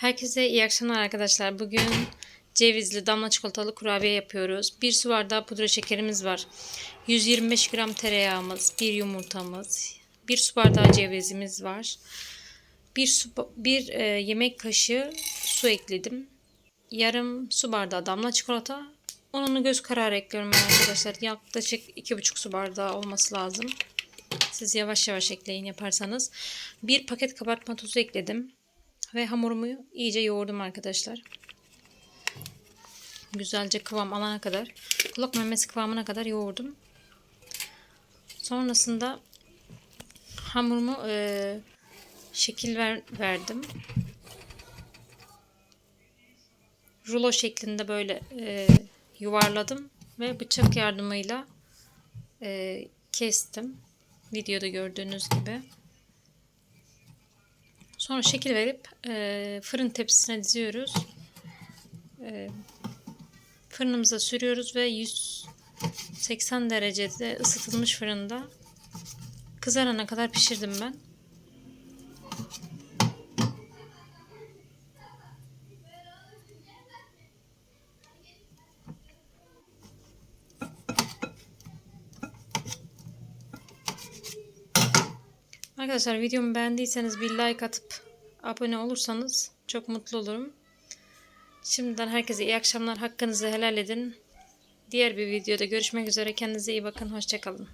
Herkese iyi akşamlar arkadaşlar. Bugün cevizli damla çikolatalı kurabiye yapıyoruz. Bir su bardağı pudra şekerimiz var. 125 gram tereyağımız, bir yumurtamız, bir su bardağı cevizimiz var. Bir su, bir e, yemek kaşığı su ekledim. Yarım su bardağı damla çikolata. Ununu göz kararı ekliyorum ben arkadaşlar. Yaklaşık 2,5 su bardağı olması lazım. Siz yavaş yavaş ekleyin yaparsanız. Bir paket kabartma tozu ekledim. Ve hamurumu iyice yoğurdum arkadaşlar. Güzelce kıvam alana kadar, kulak memesi kıvamına kadar yoğurdum. Sonrasında hamurumu e, şekil ver, verdim. Rulo şeklinde böyle e, yuvarladım ve bıçak yardımıyla e, kestim. Videoda gördüğünüz gibi. Sonra şekil verip e, fırın tepsisine diziyoruz. E, fırınımıza sürüyoruz ve 180 derecede ısıtılmış fırında kızarana kadar pişirdim ben. Arkadaşlar videomu beğendiyseniz bir like atıp abone olursanız çok mutlu olurum. Şimdiden herkese iyi akşamlar. Hakkınızı helal edin. Diğer bir videoda görüşmek üzere. Kendinize iyi bakın. Hoşçakalın.